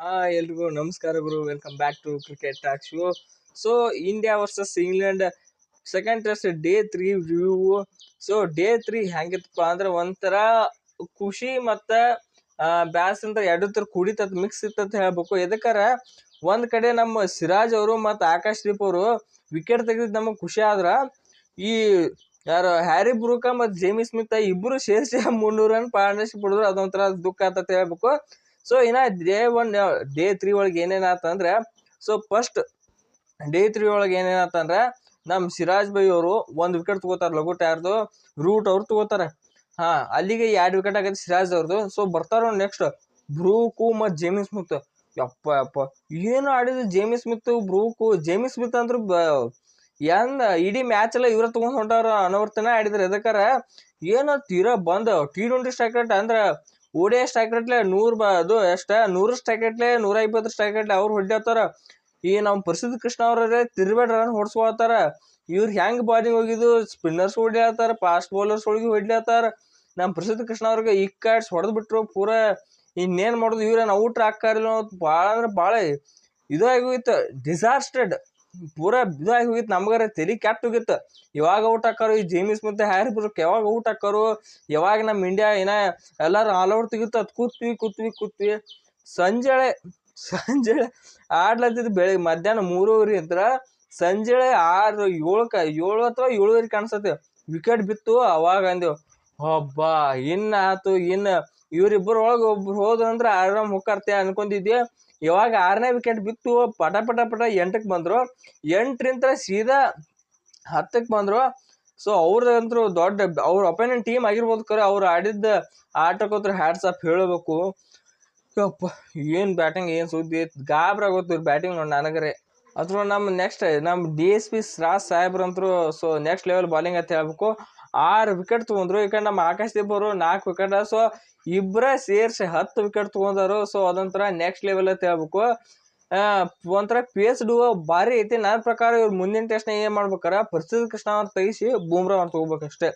ಆ ಎಲ್ರಿಗೂ, ನಮಸ್ಕಾರ ಗುರು. Welcome back to cricket talk show so India versus England second test day three review so day three ಹೆಂಗಿತ್ತಪ್ಪ ಅಂದ್ರೆ ಒಂಥರ ಖುಷಿ ಮತ್ತು ಅಂದ್ರೆ ಎರಡು ತರ ಕುಡಿತತ್ ಮಿಕ್ಸ್ ಇತ್ತಂತ ಹೇಳ್ಬೇಕು. ಎದಕ್ಕಾರ ಒಂದು ಕಡೆ ನಮ್ಮ ಸಿರಾಜ್ ಅವರು ಮತ್ತು ಆಕಾಶ್ ದೀಪ್ ಅವರು ವಿಕೆಟ್ ತೆಗೆದಿದ್ದು ನಮಗೆ ಖುಷಿ ಆದ್ರೆ, ಈ ಯಾರು ಹ್ಯಾರಿ ಬ್ರೂಕ ಮತ್ತು ಜೇಮಿ ಸ್ಮಿತ್ ಇಬ್ಬರು ಸೇರಿಸಿ ಮುನ್ನೂರು ರನ್ ಪಾರ್ಟ್ನರ್ಶಿಪ್ ಹೊಡೆದ್ರು. ಅದೊಂಥರ ದುಃಖ ಅಂತ ಹೇಳ್ಬೇಕು. ಸೊ ಇನ್ನು ಡೇ ಒನ್ ಡೇ ತ್ರೀ ಒಳಗೆ ಏನೇನ್ ಆತಂದ್ರೆ ಸೊ ಫಸ್ಟ್ ಡೇ ತ್ರೀ ಒಳಗೆ ಏನೇನ್ ನಮ್ಮ ಸಿರಾಜ್ ಬೈ ಅವರು ಒಂದು ವಿಕೆಟ್ ತೊಗೋತಾರೆ ಲಘು ಯಾರ್ದು ರೂಟ್ ಅವ್ರು ತಗೋತಾರೆ. ಹಾಂ, ಅಲ್ಲಿಗೆ ಎರಡು ವಿಕೆಟ್ ಆಗೈತೆ ಸಿರಾಜ್ ಅವ್ರದ್ದು ಸೊ ಬರ್ತಾರ ನೆಕ್ಸ್ಟ್ ಬ್ರೂಕು ಮತ್ತು ಜೇಮಿ ಸ್ಮಿತ್. ಯಪ್ಪ ಯಪ್ಪ. ಏನು ಆಡಿದ್ರು Jamie Smith Brook Jamie Smith ಬ ಎಂದ ಇಡೀ ಮ್ಯಾಚ್ ಎಲ್ಲ ಇವ್ರ ತಗೊಂಡ್ ಹೊಂಟಾರ ಅನವರ್ತನ ಆಡಿದ್ರು. ಎದಕ್ಕಾರ, ಏನೋ ತೀರಾ ಬಂದ್ ಟಿ ಟ್ವೆಂಟಿ ಸ್ಟ್ರೈಕ್ ರೇಟ್ ಅಂದ್ರ ಓಡಿ ಸ್ಟ್ರೈಕ್ ರೇಟ್ಲೆ ನೂರ್ ಬ ಅದು ಎಷ್ಟ? ನೂರು ಸ್ಟ್ರೈಕ್ ರೇಟ್ಲೆ ನೂರ ಇಪ್ಪತ್ತು ಸ್ಟ್ರೈಕ್ ರೇಟ್ಲೆ ಅವ್ರು ಹೊಡ್ಯಾತಾರ ಈ ನಮ್ಮ ಪ್ರಸಿದ್ಧ ಕೃಷ್ಣ ಅವರೇ ತಿರ್ಬೇಡ ರನ್ ಹೊಡ್ಸ್ಕೊಳತ್ತಾರ ಇವ್ರು ಹೆಂಗ್ ಬಾಲಿಂಗ್ ಹೋಗಿದ್ದು? ಸ್ಪಿನ್ನರ್ಸ್ ಹೊಡ್ಯಾತಾರ, ಫಾಸ್ಟ್ ಬೌಲರ್ಸ್ ಒಳಗೆ ಹೊಡ್ಯಾತಾರ. ನಮ್ಮ ಪ್ರಸಿದ್ಧ ಕೃಷ್ಣ ಅವ್ರಿಗೆ ಇಕ್ಕಾಡ್ಸ್ ಹೊಡೆದು ಬಿಟ್ರು ಪೂರ. ಇನ್ನೇನ್ ಮಾಡೋದು? ಇವ್ರೇನು ಔಟ್ ಹಾಕಾರಿಲ್ಲ ಭಾಳ ಅಂದ್ರೆ ಭಾಳ ಇದು ಆಗೋಯ್ತು. ಡಿಸಾಸ್ಟೆಡ್ ಪೂರ ಬಿದಾಗಿ ಹೋಗಿತ್ತು. ನಮ್ಗಾರ ತೆಲಿ ಕೆಟ್ಟ ಹೋಗಿತ್ತು. ಯಾವಾಗ ಔಟ್ ಹಾಕಾರು ಈ ಜೇಮಿಸ್ ಮತ್ತೆ ಹ್ಯಾರಿ ಬ್ರೂಕ್ ಯಾವಾಗ ಔಟ್ ಹಾಕಾರು ಯಾವಾಗ ನಮ್ಮ ಇಂಡಿಯಾ ಏನ ಎಲ್ಲರೂ ಆಲ್ ಔಟ್ ತೆಗಿತ್ತು ಅದ್ ಕೂತ್ವಿ ಕೂತ್ವಿ ಕೂತ್ವಿ. ಸಂಜೆಳೆ ಸಂಜೆಳೆ ಆಡ್ಲತ್ತಿದ್ ಬೆಳಿಗ್ಗೆ ಮಧ್ಯಾಹ್ನ ಮೂರುವರೆ ಅಂತರ ಸಂಜೆಳೆ ಆರು ಏಳಕ್ಕ ಏಳು ಅಥವಾ ಏಳುವರೆ ಕಾಣಿಸತ್ತೆ. ವಿಕೆಟ್ ಬಿತ್ತು, ಅವಾಗ ಅಂದೇವು. ಹಬ್ಬ ಇನ್ನು ಆಯ್ತು ಇನ್ನ ಇವ್ರಿಬ್ಬರ ಒಳಗೆ ಒಬ್ರು ಹೋದ್ರು ಅಂದ್ರೆ ಆರಾಮ್ ಹೋಗ್ಕಾರ್ತೆ ಅನ್ಕೊಂಡಿದ್ದೆ ಯಾವಾಗ ಆರನೇ ವಿಕೆಟ್ ಬಿತ್ತು ಪಟ ಪಟ ಪಟ ಎಂಟಕ್ಕೆ ಬಂದ್ರು. ಎಂಟರಿಂದ ಸೀದಾ ಹತ್ತಕ್ಕೆ ಬಂದ್ರು. ಸೊ ಅವ್ರದಂತರೂ ದೊಡ್ಡ ಅವ್ರ ಒಪೋನೆಂಟ್ ಟೀಮ್ ಆಗಿರ್ಬೋದು ಕರೆ, ಅವ್ರು ಆಡಿದ್ದ ಆಟಕ್ಕೋತ್ರ ಹ್ಯಾಟ್ಸ್ ಆಫ್ ಹೇಳಬೇಕು. ಯಪ್ಪ, ಏನು ಬ್ಯಾಟಿಂಗ್ ಏನು ಸುದ್ದಿ? ಗಾಬ್ರ ಆಗೋತು ಬ್ಯಾಟಿಂಗ್ ನೋಡಿ ನನಗರೆ. ಅದ್ರ ನಮ್ಮ ನೆಕ್ಸ್ಟ್ ನಮ್ಮ ಡಿ ಎಸ್ ಪಿ ರಾಜ್ ಸಾಹೇಬ್ರಂತರು ಸೊ ನೆಕ್ಸ್ಟ್ ಲೆವೆಲ್ ಬಾಲಿಂಗ್ ಅಂತ ಹೇಳ್ಬೇಕು. ಆರು ವಿಕೆಟ್ ತೊಗೊಂಡ್ರು ಯಾಕಂದ್ರೆ ನಮ್ಮ ಆಕಾಶ್ ದೀಪ್ ಅವರು ನಾಲ್ಕು ವಿಕೆಟ್ ಸೊ ಇಬ್ಬರೇ ಸೇರಿಸಿ ಹತ್ತು ವಿಕೆಟ್ ತೊಗೊಂಡರು. ಸೊ ಅದೊಂಥರ ನೆಕ್ಸ್ಟ್ ಲೆವೆಲ್ ಅಂತ ಹೇಳ್ಬೇಕು. ಒಂಥರ ಪೇಸ್ ಡುವ ಭಾರಿ ಐತಿ. ನನ್ನ ಪ್ರಕಾರ ಇವ್ರು ಮುಂದಿನ ಟೆಸ್ಟ್ನ ಏನು ಮಾಡ್ಬೇಕಾರೆ? ಪ್ರಸಿದ್ಧ ಕೃಷ್ಣ ಅವ್ರು ತೆಗಿಸಿ ಬೂಮ್ರಾ ಅವ್ರು ತಗೋಬೇಕಷ್ಟೇ.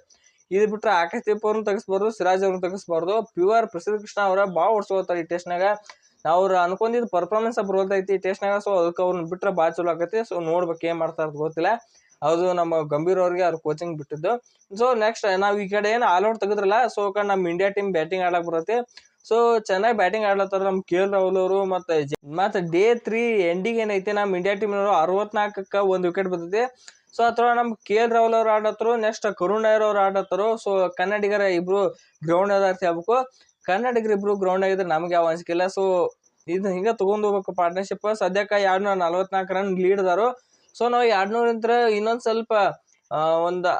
ಇದು ಬಿಟ್ಟರೆ ಆಕಾಶ್ ದೀಪ್ ಅವ್ರನ್ನ ತೆಗಿಸ್ಬಾರ್ದು, ಸಿರಾಜ್ ಅವ್ರನ್ನ ತೆಗಿಸ್ಬಾರ್ದು. ಪ್ಯೂರ್ ಪ್ರಸಿದ್ಧ ಕೃಷ್ಣ ಅವರ ಭಾಳ ಓಡಿಸ್ಕೊಳ್ತಾರೆ ಈ ಟೆಸ್ಟ್ನಾಗ ಅವ್ರು ಅನ್ಕೊಂಡಿದ್ದು ಪರ್ಫಾರ್ಮೆನ್ಸ್ ಬರೋದೈತಿ ಈ ಟೆಸ್ಟ್ನಾಗ ಸೊ ಅದಕ್ಕೆ ಅವ್ರನ್ನ ಬಿಟ್ಟರೆ ಭಾಳ ಚಲೋ ಆಗತ್ತೆ. ಸೊ ನೋಡ್ಬೇಕು ಏನು ಮಾಡ್ತಾರೆ ಗೊತ್ತಿಲ್ಲ. ಅದು ನಮ್ಮ ಗಂಭೀರ್ ಅವ್ರಿಗೆ ಅವ್ರ ಕೋಚಿಂಗ್ ಬಿಟ್ಟಿದ್ದು. ಸೊ ನೆಕ್ಸ್ಟ್ ನಾವು ಈ ಕಡೆ ಏನು ಆಲ್ ಔಟ್ ತೆಗೆದ್ರಲ್ಲ ಸೊ ಕಡೆ ನಮ್ಮ ಇಂಡಿಯಾ ಟೀಮ್ ಬ್ಯಾಟಿಂಗ್ ಆಡಕ್ ಬರುತ್ತೆ. ಸೊ ಚೆನ್ನಾಗಿ ಬ್ಯಾಟಿಂಗ್ ಆಡ್ಲತ್ತಾರ ನಮ್ಮ ಕೆ ಎಲ್ ರಾಹುಲ್ ಅವರು ಮತ್ತೆ ಮತ್ತೆ ಡೇ ತ್ರೀ ಎಂಡಿಗೆ ಏನೈತಿ ನಮ್ಮ ಇಂಡಿಯಾ ಟೀಮ್ನವರು ಅರವತ್ನಾಲ್ಕಕ್ಕೆ ಒಂದು ವಿಕೆಟ್ ಬರ್ತೈತಿ ಸೊ ಅಥವಾ ನಮ್ಮ ಕೆ ಎಲ್ ರಾಹುಲ್ ಅವ್ರು ಆಡತ್ತರು ನೆಕ್ಸ್ಟ್ ಕರುಣ್ ನಾಯರ್ ಅವ್ರು ಆಡತ್ತರು ಸೊ ಕನ್ನಡಿಗರ ಇಬ್ರು ಗ್ರೌಂಡ್ ಅದ ಅಂತ ಹೇಳ್ಬೇಕು. ಕನ್ನಡಿಗರ ಇಬ್ರು ಗ್ರೌಂಡ್ ಆಗಿದ್ರೆ ನಮ್ಗೆ ಯಾವ ಅನ್ಸಿಕಿಲ್ಲ ಸೊ ಇದು ಹಿಂಗೆ ತಗೊಂಡ್ ಹೋಗ್ಬೇಕು ಪಾರ್ಟ್ನರ್ಶಿಪ್ ಸದ್ಯಕ್ಕೆ ನೂರ ನಲ್ವತ್ನಾಲ್ಕು ರನ್ ಲೀಡ್ ಅದಾರು ಸೊ ನಾವು ಎರಡ್ನೂರಿಂತ್ರ ಇನ್ನೊಂದು ಸ್ವಲ್ಪ ಒಂದು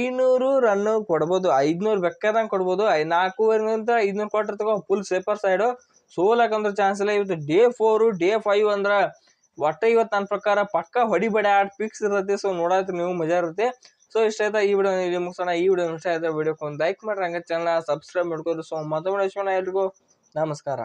ಐನೂರು ರನ್ ಕೊಡ್ಬೋದು. ಐದ್ನೂರು ಬೇಕಾದಂಗೆ ಕೊಡ್ಬೋದು. ಐ ನಾಲ್ಕೂವರೆಗಿಂತ ಐದ್ನೂರು ಕೊಟ್ರೆ ತಗೋ ಫುಲ್ ಸೇಫರ್ ಸೈಡ್ ಅಂದ್ರೆ ಚಾನ್ಸ್ ಇಲ್ಲ. ಇವತ್ತು ಡೇ ಫೋರು ಡೇ ಫೈವ್ ಅಂದ್ರೆ ಒಟ್ಟ ಇವತ್ತು ನನ್ನ ಪ್ರಕಾರ ಪಕ್ಕ ಹೊಡಿಬೇಡ. ಆಡ್ ಫಿಕ್ಸ್ ಇರುತ್ತೆ. ಸೊ ನೋಡಾತ್ರ ನೀವು, ಮಜಾ ಇರುತ್ತೆ. ಸೊ ಇಷ್ಟ ಆಯ್ತಾ ಈ ವಿಡಿಯೋ ಇಲ್ಲಿ ಮುಗಿಸೋಣ. ಈ ವಿಡಿಯೋ ಇಷ್ಟ ಆಯ್ತಾ ವಿಡಿಯೋಕ್ಕೆ ಒಂದು ಲೈಕ್ ಮಾಡ್ರಿ. ಹಂಗೆ ಚಾನಲ್ ಸಬ್ಸ್ಕ್ರೈಬ್ ಮಾಡ್ಕೊರಿ ಸೊ ಮತ್ತೊಮ್ಮೆ ಎಲ್ರಿಗೂ ನಮಸ್ಕಾರ.